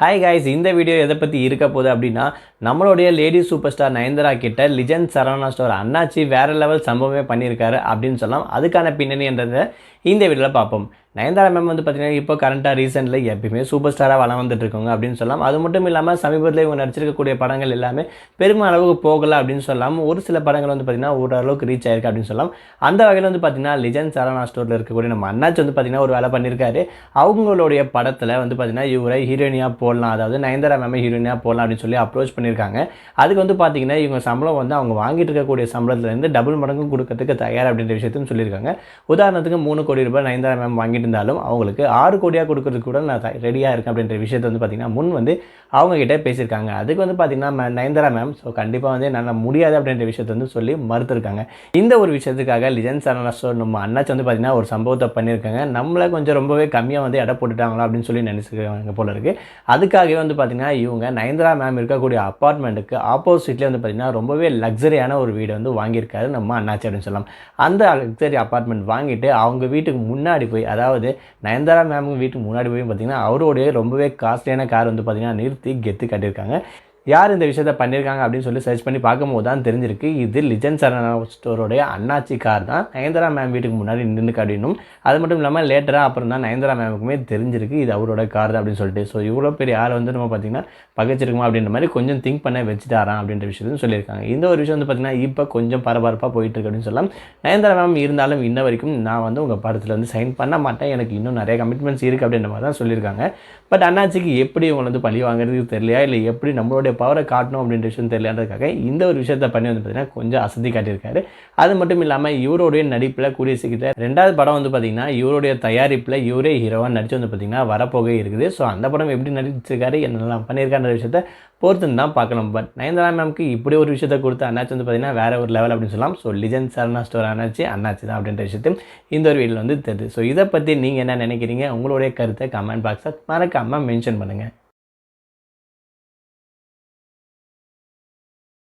Hi guys இந்த video எதை பற்றி இருக்க போகுது அப்படின்னா நம்மளுடைய லேடி சூப்பர் ஸ்டார் நயன்தரா கிட்ட லிஜன் சரவணா ஸ்டோர் அண்ணாச்சி வேறு லெவல் சம்பவமே பண்ணியிருக்காரு அப்படின்னு சொல்லலாம். அதுக்கான பின்னணி என்றதை இந்த வீடியோவில் பார்ப்போம். நயன்தாரா மேம் வந்து பார்த்தீங்கன்னா இப்போ கரண்ட்டாக ரீசெண்டில் எப்பயுமே சூப்பர் ஸ்டாராக வளம் வந்துட்டு அப்படின்னு சொல்லலாம் அது மட்டும் இல்லாமல் சமீபத்தில் இவங்க நடிச்சிருக்கக்கூடிய படங்கள் எல்லாமே பெருமை அளவுக்கு போகலை அப்படின்னு சொல்லலாம் ஒரு சில படங்கள் வந்து பார்த்தீங்கன்னா ஓரளவுக்கு ரீச் ஆயிருக்கு அப்படின்னு சொல்லலாம் அந்த வகையில் வந்து பார்த்தீங்கன்னா லிஜன் சரணா ஸ்டோரில் இருக்கக்கூடிய நம்ம அண்ணாச்சி வந்து பார்த்தீங்கன்னா ஒரு வேலை பண்ணியிருக்காரு அவங்களுடைய படத்தில் வந்து பார்த்தீங்கன்னா இவரை ஹீரோயினியாக போடலாம். அதாவது நயன்தாரா மேம் ஹீரோயினியாக போடலாம் அப்படின்னு சொல்லி அப்ரோச் பண்ணியிருக்காங்க அதுக்கு வந்து பார்த்தீங்கன்னா இவங்க சம்பளம் வந்து அவங்க வாங்கிட்டு இருக்கக்கூடிய சம்பளத்துலேருந்து டபுள் மடங்கு கொடுக்கறதுக்கு தயார் அப்படின்ற விஷயத்தையும் சொல்லியிருக்காங்க உதாரணத்துக்கு மூணு கோடி ரூபாய் நயன்தாரா மேம் வாங்கிட்டு இருந்தாலும் அவங்களுக்கு ஆறு கோடியாக கொடுக்கறதுக்கு கூட நான் ரெடியாக இருக்கேன் அப்படின்ற விஷயத்தை வந்து பார்த்தீங்கன்னா முன் வந்து அவங்கக்கிட்ட பேசியிருக்காங்க. அதுக்கு வந்து பார்த்தீங்கன்னா ம- நயன்தாரா மேம் ஸோ கண்டிப்பாக வந்து என்னால் முடியாது அப்படின்ற விஷயத்தை வந்து சொல்லி மறுத்துருக்காங்க. இந்த ஒரு விஷயத்துக்காக லிஜன் சரணா நம்ம அண்ணாச்சி வந்து பார்த்தீங்கன்னா ஒரு சம்பவத்தை பண்ணியிருக்காங்க. நம்மளை கொஞ்சம் ரொம்பவே கம்மியாக வந்து இட போட்டுட்டாங்களா அப்படின்னு சொல்லி நினச்சிருக்காங்க போல இருக்குது அதுக்காகவே வந்து பார்த்தீங்கன்னா இவங்க நயன்தாரா மேம் இருக்கக்கூடிய அப்பார்ட்மெண்ட்டுக்கு ஆப்போசிட்லேயே வந்து பார்த்தீங்கன்னா ரொம்பவே லக்ஸரியான ஒரு வீடு வந்து வாங்கியிருக்காரு நம்ம அண்ணாச்சி அப்படின்னு சொல்லலாம். அந்த லக்ஸரி அப்பார்ட்மெண்ட் வாங்கிட்டு அவங்க வீட்டுக்கு முன்னாடி போய் அதாவது நயன்தாரா மேமும் வீட்டுக்கு முன்னாடி போய் பார்த்தீங்கன்னா அவருடைய ரொம்பவே காஸ்ட்லியான கார் வந்து பார்த்தீங்கன்னா நிறுத்தி கெத்து கட்டியிருக்காங்க. யார் இந்த விஷயத்தை பண்ணியிருக்காங்க அப்படின்னு சொல்லி சர்ச் பண்ணி பார்க்கும்போது தான் தெரிஞ்சிருக்கு. இது லிஜன் சரணா ஸ்டோரோடைய அண்ணாச்சி கார் தான். நயன்தாரா மேம் வீட்டுக்கு முன்னாடி நின்று அப்படின்னும். அது மட்டும் இல்லாமல் லேட்டராக அப்புறம் தான் நயன்தாரா மேமுக்குமே தெரிஞ்சிருக்கு இது அவரோட கார் தான் அப்படின்னு சொல்லிட்டு. ஸோ இவ்வளோ பெரிய யார் வந்து நம்ம பார்த்தீங்கன்னா பகைச்சிருக்குமா அப்படின்ற மாதிரி கொஞ்சம் திங்க் பண்ண வச்சுட்டாராம் அப்படின்ற விஷயத்தையும் சொல்லியிருக்காங்க. இந்த ஒரு விஷயம் வந்து பார்த்தீங்கன்னா இப்போ கொஞ்சம் பரபரப்பாக போயிட்டு இருக்கு அப்படின்னு சொல்லலாம். நயன்தாரா மேம் இருந்தாலும் இன்ன வரைக்கும் நான் வந்து உங்கள் படத்தில் வந்து சைன் பண்ண மாட்டேன். எனக்கு இன்னும் நிறைய கமிட்மெண்ட்ஸ் இருக்குது அப்படின்ற மாதிரி தான் சொல்லியிருக்காங்க. பட் அண்ணாச்சிக்கு எப்படி இவங்களை வந்து பழி வாங்குறதுக்கு தெரியலையா? இல்லை எப்படி நம்மளுடைய பவரை காட்டணும் அப்படின்ற விஷயம் தெரியலன்றதுக்காக இந்த ஒரு விஷயத்த பண்ணி வந்து பார்த்தீங்கன்னா கொஞ்சம் அசதி காட்டியிருக்காரு. அது மட்டும் இல்லாமல் இவருடைய நடிப்பில் கூடிய சீக்கிரத்தில் ரெண்டாவது படம் வந்து பார்த்தீங்கன்னா இவருடைய தயாரிப்பில் இவரே ஹீரோவாக நடிச்சு வந்து பார்த்திங்கன்னா வரப்போக இருக்குது. ஸோ அந்த படம் எப்படி நடிச்சிருக்காரு என்னெல்லாம் பண்ணியிருக்கான்ற விஷயத்த பொறுத்துன்னு தான் பார்க்கலாம் பட் நயன்தாரா மேம்க்கு இப்படி ஒரு விஷயத்த கொடுத்து அண்ணாச்சி வந்து பார்த்தீங்கன்னா வேற ஒரு லெவல் அப்படின்னு சொல்லலாம். ஸோ லிஜன் சரணா ஸ்டோர் அண்ணாச்சி அண்ணாச்சி தான் அப்படின்ற விஷயத்தையும் இந்த ஒரு வீடியோவில் வந்து தெரியுது. ஸோ இதை பற்றி நீங்கள் என்ன நினைக்கிறீங்க? உங்களுடைய கருத்தை கமெண்ட் பாக்ஸை மறக்காமல் மென்ஷன் பண்ணுங்கள்